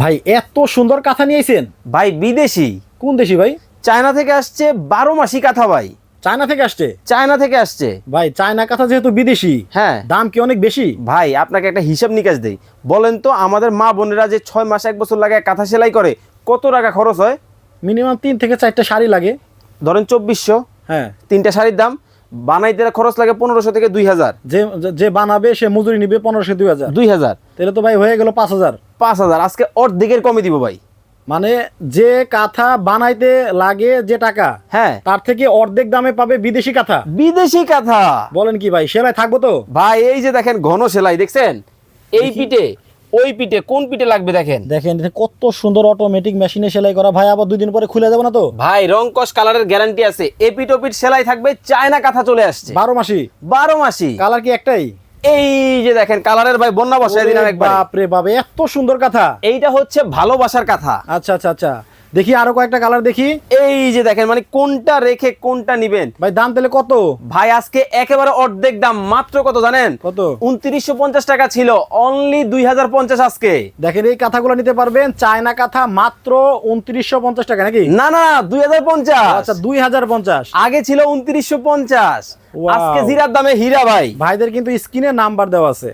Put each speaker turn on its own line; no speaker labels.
ভাই এত সুন্দর কাঁথা নিয়েছেন
ভাই বিদেশি।
কোন দেশি ভাই?
চায়না থেকে আসছে বারো মাসি কাঁথা ভাই।
চায়না থেকে আসছে?
চায়না থেকে আসছে।
ভাই চায়না কাঁথা যেহেতু বিদেশি
হ্যাঁ।
দাম কি অনেক বেশি?
ভাই আপনাকে একটা হিসাব নিকাশ দেই। বলেন তো আমাদের মা বোনেরা যে ছয় মাস এক বছর লাগে কাঁথা সেলাই করে কত টাকা খরচ হয়?
মিনিমাম তিন থেকে চারটা শাড়ি লাগে।
ধরেন চব্বিশশো।
হ্যাঁ।
তিনটা শাড়ির দাম। বানাইতে খরচ লাগে পনেরোশো থেকে দুই হাজার।
যে যে বানাবে সে মজুরি নিবে পনেরোশো দুই হাজার।
দুই হাজার।
তাহলে তো ভাই হয়ে গেল পাঁচ হাজার।
পাঁচ হাজার। আজকে অর্ধেকের কমে দিব ভাই।
মানে যে কাঁথা বানাইতে লাগে যে টাকা
হ্যাঁ।
তার থেকে অর্ধেক দামে পাবে বিদেশি কাঁথা।
বিদেশি কাঁথা।
বলেন কি ভাই সেলাই থাকব তো?
ভাই এই যে দেখেন ঘন সেলাই দেখছেন? এই পিঠে ওই পিঠে কোন পিঠে লাগবে দেখেন?
দেখেন কত সুন্দর অটোমেটিক মেশিনে সেলাই করা। ভাই আবার দুই দিন পরে খুলে যাবে না তো?
ভাই রং কস কালারের গ্যারান্টি আছে। এপিট ওপিট সেলাই থাকবে চায়না কাঁথা চলে আসছে।
বারো মাসি।
বারো মাসি।
কালার কি একটাই?
এই যে দেখেন কালারের ভাই বন্যা বসায় দিলাম একবার।
বাপরে বাপ এত সুন্দর কথা।
এইটা হচ্ছে ভালোবাসার কথা।
আচ্ছা আচ্ছা আচ্ছা। দেখি আরও কয়েকটা কালার দেখি।
এই যে দেখেন মানে কোনটা রেখে কোনটা নিবেন?
ভাই দাম তাহলে কত?
ভাই আজকে একেবারে অর্ধেক দাম মাত্র কত জানেন?
কত?
উনত্রিশশো পঞ্চাশ টাকা ছিল অনলি দুই হাজার পঞ্চাশ আজকে।
দেখেন এই কাঁথাগুলো নিতে পারবেন চায়না কাঁথা মাত্র উনত্রিশশো পঞ্চাশ টাকা নাকি?
না না দুই হাজার পঞ্চাশ।
আচ্ছা দুই হাজার পঞ্চাশ।
আগে ছিল উনত্রিশশো পঞ্চাশ। আজকে জিরার দামে হীরা ভাই।
ভাইদের কিন্তু স্ক্রিনে নাম্বার দেওয়া আছে।